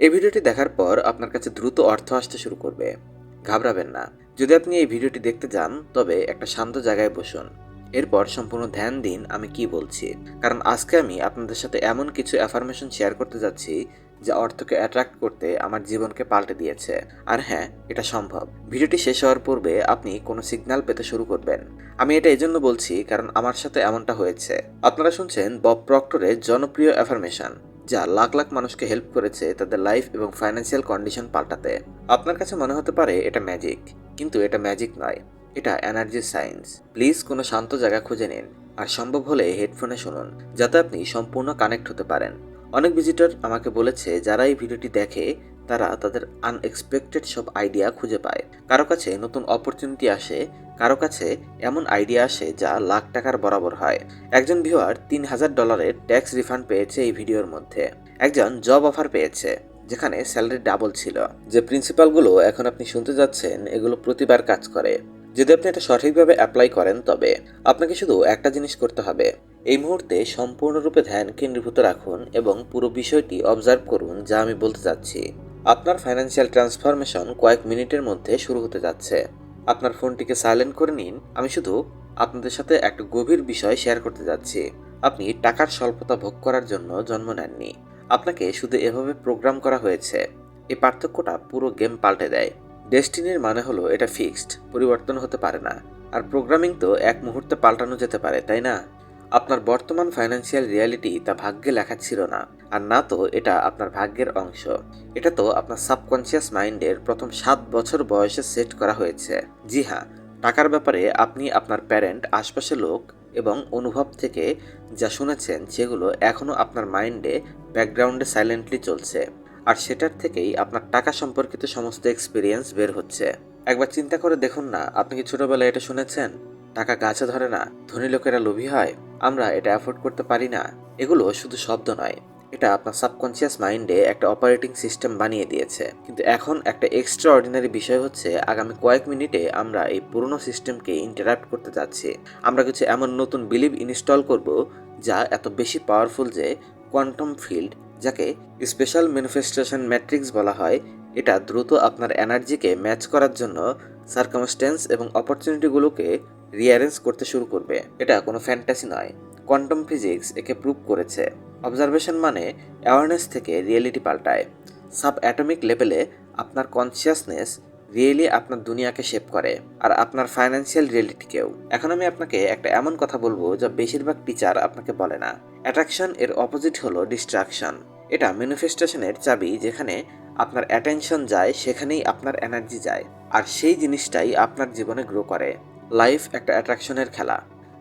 এই ভিডিওটি দেখার পর আপনার কাছে দ্রুত অর্থ আসতে শুরু করবে। ঘাবড়াবেন না। যদি আপনি এই ভিডিওটি দেখতে যান, তবে একটা শান্ত জায়গায় বসুন। এরপর সম্পূর্ণ ধ্যান দিন আমি কি বলছি। কারণ আজকে আমি আপনাদের সাথে এমন কিছু অ্যাফার্মেশন শেয়ার করতে যাচ্ছি, যা অর্থকে অ্যাট্রাক্ট করতে আমার জীবনকে পাল্টে দিয়েছে। আর হ্যাঁ এটা সম্ভব। ভিডিওটি শেষ হওয়ার পূর্বে আপনি কোনো সিগন্যাল পেতে শুরু করবেন। আমি এটা এজন্য বলছি, কারণ আমার সাথে এমনটা হয়েছে। আপনারা শুনছেন বব প্রক্টরের জনপ্রিয় অ্যাফার্মেশন যা লাখ লাখ মানুষকে হেল্প করেছে তাদের লাইফ এবং ফাইন্যান্সিয়াল কন্ডিশন পাল্টাতে। আপনার কাছে মনে হতে পারে এটা ম্যাজিক কিন্তু এটা ম্যাজিক নয়। এটা এনার্জি সায়েন্স প্লিজ কোনো শান্ত জায়গা খুঁজে নিন আর সম্ভব হলে হেডফোনে শুনুন, যাতে আপনি সম্পূর্ণ কানেক্ট হতে পারেন। অনেক ভিজিটর আমাকে বলেছে, যারা এই ভিডিওটি দেখে তারা তাদের আনএক্সপেক্টেড সব আইডিয়া খুঁজে পায়। কারও কাছে নতুন অপরচুনিটি আসে, কারও কাছে এমন আইডিয়া আসে যা লাখ টাকার বরাবর হয়। একজন ভিউয়ার তিন হাজার ডলারের ট্যাক্স রিফান্ড পেয়েছে এই ভিডিওর মধ্যে। একজন জব অফার পেয়েছে, যেখানে স্যালারি ডাবল ছিল। যে প্রিন্সিপালগুলো এখন আপনি শুনতে যাচ্ছেন, এগুলো প্রতিবার কাজ করে। যদি আপনি এটা সঠিকভাবে অ্যাপ্লাই করেন তবে আপনাকে শুধু একটা জিনিস করতে হবে। এই মুহূর্তে সম্পূর্ণরূপে ধ্যান কেন্দ্রীভূত রাখুন এবং পুরো বিষয়টি অবজার্ভ করুন যা আমি বলতে চাচ্ছি আপনার ফাইন্যান্সিয়াল ট্রান্সফরমেশন কয়েক মিনিটের মধ্যে শুরু হতে যাচ্ছে। আপনার ফোনটিকে সাইলেন্ট করে নিন। আমি শুধু আপনাদের সাথে একটা গভীর বিষয় শেয়ার করতে যাচ্ছি। আপনি টাকার স্বল্পতা ভোগ করার জন্য জন্ম নেননি। আপনাকে শুধু এভাবে প্রোগ্রাম করা হয়েছে। এই পার্থক্যটা পুরো গেম পাল্টে দেয়। ডেস্টিনির মানে হলো এটা ফিক্সড পরিবর্তন হতে পারে না। আর প্রোগ্রামিং তো এক মুহূর্তে পাল্টানো যেতে পারে, তাই না? আপনার বর্তমান ফাইন্যান্সিয়াল রিয়ালিটি তা ভাগ্যে লেখা ছিল না। আর না তো, এটা আপনার ভাগ্যের অংশ। এটা তো আপনার সাবকনসিয়াস মাইন্ডের প্রথম সাত বছর বয়সে সেট করা হয়েছে। জি হ্যাঁ টাকার ব্যাপারে আপনি আপনার প্যারেন্ট, আশপাশের লোক এবং অনুভব থেকে যা শুনেছেন সেগুলো এখনও আপনার মাইন্ডে ব্যাকগ্রাউন্ডে সাইলেন্টলি চলছে। আর সেটার থেকেই আপনার টাকা সম্পর্কিত সমস্ত এক্সপিরিয়েন্স বের হচ্ছে। একবার চিন্তা করে দেখুন না, আপনি কি ছোটবেলায় এটা শুনেছেন? টাকা গাছে ধরে না, ধনী লোকেরা লোভী হয়, আমরা এটা অ্যাফোর্ড করতে পারি না। এগুলো শুধু শব্দ নয়। এটা আপনার সাবকনসিয়াস মাইন্ডে একটা অপারেটিং সিস্টেম বানিয়ে দিয়েছে। কিন্তু এখন একটা এক্সট্রা অর্ডিনারি বিষয় হচ্ছে, আগামী কয়েক মিনিটে আমরা এই পুরনো সিস্টেমকে ইন্টারাপ্ট করতে যাচ্ছি। আমরা কিছু এমন নতুন বিলিভ ইনস্টল করব যা এত বেশি পাওয়ারফুল যে কোয়ান্টাম ফিল্ড যাকে স্পেশাল ম্যানিফেস্টেশন ম্যাট্রিক্স বলা হয়, এটা দ্রুত আপনার এনার্জিকে ম্যাচ করার জন্য সার্কামস্টেন্স এবং অপরচুনিটিগুলোকে রিয়ারেঞ্জ করতে শুরু করবে। এটা কোনো ফ্যান্টাসি নয়। কোয়ান্টাম ফিজিক্স একে প্রুভ করেছে। অবজারভেশন মানে অ্যাওয়ারনেস থেকে রিয়েলিটি পাল্টায়। সাব অ্যাটমিক লেভেলে আপনার কনসিয়াসনেস রিয়েলি আপনার দুনিয়াকে শেপ করে, আর আপনার ফাইন্যান্সিয়াল রিয়েলিটিকেও এখন আমি আপনাকে একটা এমন কথা বলব যা বেশিরভাগ টিচার আপনাকে বলে না। অ্যাট্রাকশন এর অপোজিট হলো ডিস্ট্রাকশন এটা ম্যানিফেস্টেশনের চাবি যেখানে আপনার অ্যাটেনশন যায়, সেখানেই আপনার এনার্জি যায়, আর সেই জিনিসটাই আপনার জীবনে গ্রো করে। লাইফ একটা অ্যাট্রাকশনের খেলা।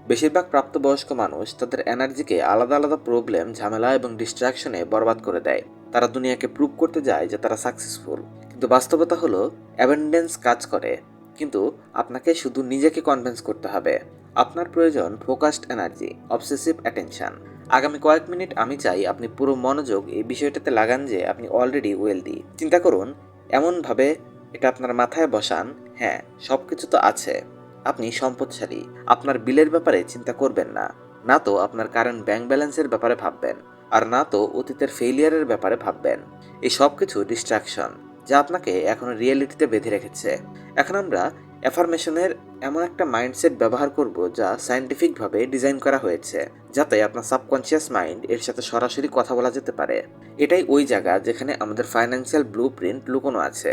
বেশিরভাগ প্রাপ্তবয়স্ক মানুষ তাদের এনার্জিকে আলাদা আলাদা প্রবলেম, ঝামেলা এবং ডিস্ট্রাকশনে বরবাদ করে দেয়। তারা দুনিয়াকে প্রুভ করতে যায় যে তারা সাকসেসফুল। কিন্তু বাস্তবতা হলো, অ্যাবেন্ডেন্স কাজ করে। কিন্তু আপনাকে শুধু নিজেকে কনভিন্স করতে হবে। আপনার প্রয়োজন ফোকাসড এনার্জি, অবসেসিভ অ্যাটেনশন। আগামী কয়েক মিনিট আমি চাই আপনি পুরো মনোযোগ এই বিষয়টাতে লাগান যে আপনি অলরেডি ওয়েলদি। চিন্তা করুন, এমনভাবে এটা আপনার মাথায় বসান হ্যাঁ সব কিছু তো আছে। আপনি সম্পদশালী। আপনার বিলের ব্যাপারে চিন্তা করবেন না। না তো আপনার কারেন্ট ব্যাংক ব্যালেন্সের ব্যাপারে ভাববেন, আর না তো অতীতের ফেলিয়ারের ব্যাপারে ভাববেন। এই সব কিছু ডিস্ট্রাকশন যা আপনাকে এখনও রিয়েলিটিতে বেঁধে রেখেছে। এখন আমরা অ্যাফার্মেশনের এমন একটা মাইন্ডসেট ব্যবহার করব যা সায়েন্টিফিকভাবে ডিজাইন করা হয়েছে, যাতে আপনার সাবকনসিয়াস মাইন্ড এর সাথে সরাসরি কথা বলা যেতে পারে। এটাই ওই জায়গা যেখানে আমাদের ফাইন্যান্সিয়াল ব্লু প্রিন্ট লুকোনো আছে।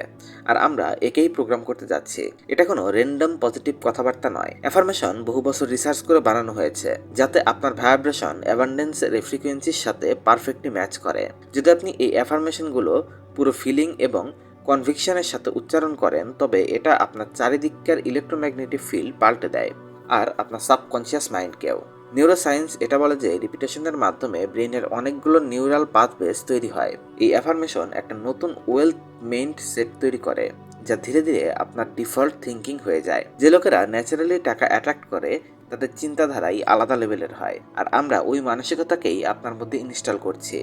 আর আমরা একেই প্রোগ্রাম করতে যাচ্ছি। এটা কোনো র্যান্ডম পজিটিভ কথাবার্তা নয়। অ্যাফার্মেশন বহু বছর রিসার্চ করে বানানো হয়েছে, যাতে আপনার ভাইব্রেশন অ্যাবান্ডেন্সের ফ্রিকোয়েন্সির সাথে পারফেক্টলি ম্যাচ করে। যদি আপনি এই অ্যাফার্মেশনগুলো পুরো ফিলিং এবং কনভিকশনের সাথে উচ্চারণ করেন, তবে এটা আপনার চারিদিককার ইলেকট্রোম্যাগনেটিক ফিল্ড পাল্টে দেয় আর আপনার সাবকনসিয়াস মাইন্ডকেও। নিউরোসায়েন্স এটা বলে যে রিপিটেশনের মাধ্যমে ব্রেনের অনেকগুলো নিউরাল পাথওয়েজ তৈরি হয়। এই অ্যাফার্মেশন একটা নতুন ওয়েলথ মেইন্ড সেট তৈরি করে, যা ধীরে ধীরে আপনার ডিফল্ট থিঙ্কিং হয়ে যায়। যে লোকেরা ন্যাচারালি টাকা অ্যাট্রাক্ট করে, তাদের চিন্তাধারাই আলাদা লেভেলের হয়, আর আমরা ওই মানসিকতাকেই আপনার মধ্যে ইনস্টল করছি।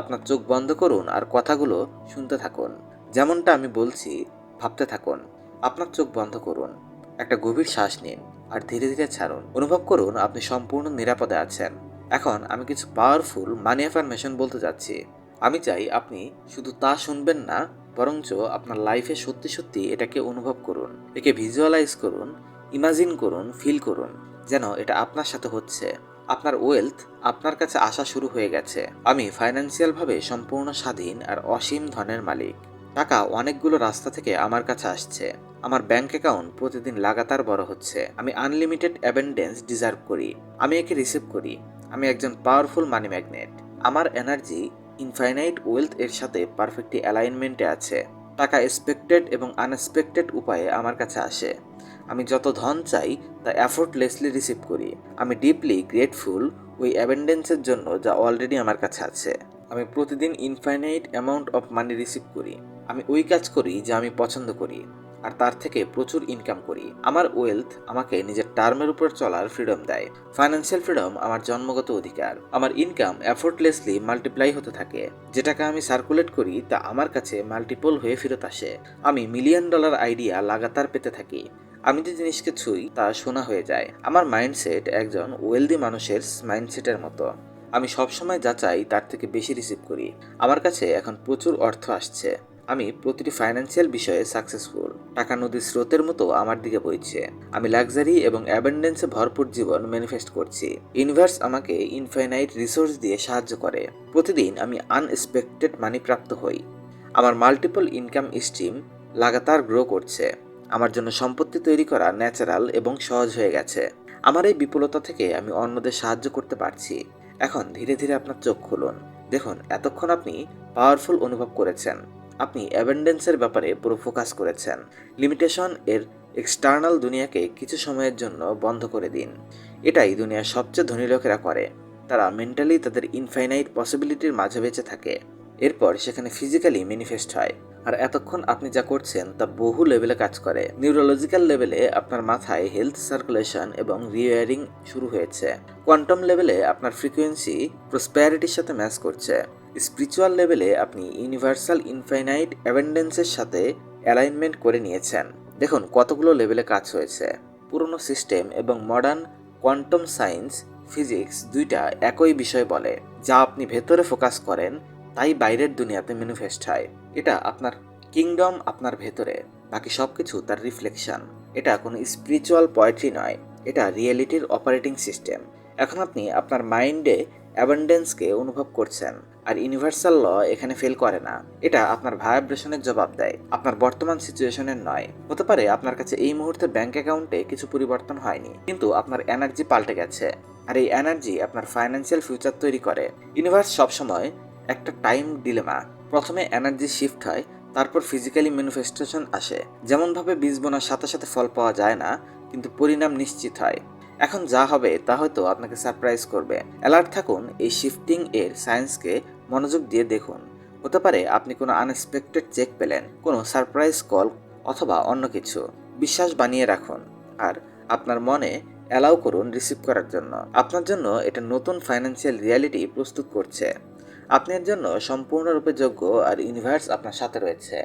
আপনার চোখ বন্ধ করুন আর কথাগুলো শুনতে থাকুন। যেমনটা আমি বলছি, ভাবতে থাকুন, আপনার চোখ বন্ধ করুন, একটা গভীর শ্বাস নিন, আর ধীরে ধীরে ছাড়ুন। অনুভব করুন আপনি সম্পূর্ণ নিরাপদে আছেন। এখন আমি কিছু পাওয়ারফুল মানি অ্যাফার্মেশন বলতে যাচ্ছি। আমি চাই আপনি শুধু তা শুনবেন না, বরঞ্চ আপনার লাইফে সত্যি সত্যি এটাকে অনুভব করুন। একে ভিজুয়ালাইজ করুন ইমাজিন করুন ফিল করুন, যেন এটা আপনার সাথে হচ্ছে। আপনার ওয়েলথ আপনার কাছে আসা শুরু হয়ে গেছে। আমি ফাইন্যান্সিয়ালভাবে সম্পূর্ণ স্বাধীন আর অসীম ধনের মালিক। টাকা অনেকগুলো রাস্তা থেকে আমার কাছে আসছে। আমার ব্যাংক অ্যাকাউন্ট প্রতিদিন লাগাতার বড় হচ্ছে। আমি আনলিমিটেড অ্যাবেন্ডেন্স ডিজার্ভ করি। আমি একে রিসিভ করি। আমি একজন পাওয়ারফুল মানি ম্যাগনেট। আমার এনার্জি ইনফাইনাইট ওয়েলথ এর সাথে পারফেক্টলি অ্যালাইনমেন্টে আছে। টাকা এক্সপেক্টেড এবং আনএক্সপেক্টেড উপায়ে আমার কাছে আসে। আমি যত ধন চাই, তা অ্যাফোর্টলেসলি রিসিভ করি। আমি ডিপলি গ্রেটফুল ওই অ্যাবেন্ডেন্সের জন্য যা অলরেডি আমার কাছে আছে। আমি প্রতিদিন infinite amount of money receive করি। আমি ওই কাজ করি যা আমি পছন্দ করি, আর তার থেকে প্রচুর ইনকাম করি। আমার ওয়েলথ আমাকে নিজের টার্মের উপর চলার ফ্রিডম দেয়। ফাইন্যান্সিয়াল ফ্রিডম আমার জন্মগত অধিকার। আমার ইনকাম এফোর্টলেসলি মাল্টিপ্লাই হতে থাকে। যে টাকা আমি সার্কুলেট করি, তা আমার কাছে মাল্টিপল হয়ে ফেরত আসে। আমি মিলিয়ন ডলার আইডিয়া লাগাতার পেতে থাকি। আমি যে জিনিসকে ছুঁই, তা শোনা হয়ে যায়। আমার মাইন্ডসেট একজন ওয়েলদি মানুষের মাইন্ডসেটের মতো। আমি সবসময় যা চাই, তার থেকে বেশি রিসিভ করি। আমার কাছে এখন প্রচুর অর্থ আসছে। আমি প্রতিটি ফাইন্যান্সিয়াল বিষয়ে সাকসেসফুল টাকা নদীর স্রোতের মতো আমার দিকে বইছে। আমি লাক্সারি এবং অ্যাবেন্ডেন্সে ভরপুর জীবন ম্যানিফেস্ট করছি। ইউনিভার্স আমাকে ইনফাইনাইট রিসোর্স দিয়ে সাহায্য করে। প্রতিদিন আমি আনএক্সপেক্টেড মানি প্রাপ্ত হই। আমার মাল্টিপল ইনকাম স্ট্রিম লাগাতার গ্রো করছে। আমার জন্য সম্পত্তি তৈরি করা ন্যাচারাল এবং সহজ হয়ে গেছে। আমার এই বিপুলতা থেকে আমি অন্যদের সাহায্য করতে পারছি। এখন ধীরে ধীরে আপনার চোখ খুলুন। দেখুন, এতক্ষণ আপনি পাওয়ারফুল অনুভব করেছেন। আপনি অ্যাবেন্ডেন্সের ব্যাপারে পুরো ফোকাস করেছেন। লিমিটেশন এর এক্সটার্নাল দুনিয়াকে কিছু সময়ের জন্য বন্ধ করে দিন। এটাই দুনিয়ার সবচেয়ে ধনী লোকেরা করে। তারা মেন্টালি তাদের ইনফাইনাইট পসিবিলিটির মাঝে বেঁচে থাকে। এরপর সেখানে ফিজিক্যালি ম্যানিফেস্ট হয়। আর এতক্ষণ আপনি যা করছেন তা বহু লেভেলে কাজ করে। নিউরোলজিক্যাল লেভেলে আপনার মাথায় হেলথ সার্কুলেশন এবং রিওয়ারিং শুরু হয়েছে। কোয়ান্টাম লেভেলে আপনার ফ্রিকোয়েন্সি প্রসপ্যারিটির সাথে ম্যাচ করছে। স্পিরিচুয়াল লেভেলে আপনি ইউনিভার্সাল ইনফাইনাইট অ্যাভেন্ডেন্সের সাথে অ্যালাইনমেন্ট করে নিয়েছেন। দেখুন কতগুলো লেভেলে কাজ হয়েছে। পুরনো সিস্টেম এবং মডার্ন কোয়ান্টাম সায়েন্স ফিজিক্স দুইটা একই বিষয় বলে। যা আপনি ভেতরে ফোকাস করেন তাই বাইরের দুনিয়াতে ম্যানিফেস্ট হয় এটা আপনার কিংডম আপনার ভেতরে। বাকি সব কিছু তার রিফ্লেকশন এটা কোনো স্পিরিচুয়াল পয়েট্রি নয়। এটা রিয়েলিটির অপারেটিং সিস্টেম এখন আপনি আপনার মাইন্ডে অ্যাবান্ডেন্সকে অনুভব করছেন। আর ইউনিভার্সাল ল এখানে ফেল করে না। এটা আপনার ভাইব্রেশনের জবাব দেয়। আপনার বর্তমান সিচুয়েশনের নয়। হতে পারে আপনার কাছে এই মুহূর্তে ব্যাংক অ্যাকাউন্টে কিছু পরিবর্তন হয়নি। কিন্তু আপনার এনার্জি পাল্টে গেছে। আর এই এনার্জি আপনার ফাইন্যান্সিয়াল ফিউচার তৈরি করে। ইউনিভার্স সবসময় একটা টাইম ডিলেমা প্রথমে এনার্জি শিফট হয়, তারপর ফিজিক্যালি ম্যানিফেস্টেশন আসে। যেমনভাবে বীজ বোনার সাথে সাথে ফল পাওয়া যায় না, কিন্তু পরিণাম নিশ্চিত হয়। এখন যা হবে তা হয়তো আপনাকে সারপ্রাইজ করবে। অ্যালার্ট থাকুন, এই শিফটিং এর সায়েন্সকে মনোযোগ দিয়ে দেখুন। হতে পারে আপনি কোনো আনএক্সপেক্টেড চেক পেলেন, কোনো সারপ্রাইজ কল অথবা অন্য কিছু। বিশ্বাস বানিয়ে রাখুন, আর আপনার মনে অ্যালাউ করুন রিসিভ করার জন্য। আপনার জন্য এটা নতুন ফাইন্যান্সিয়াল রিয়ালিটি প্রস্তুত করছে। আপনার জন্য সম্পূর্ণরূপে যোগ্য আর ইউনিভার্স আপনার সাথে রয়েছে।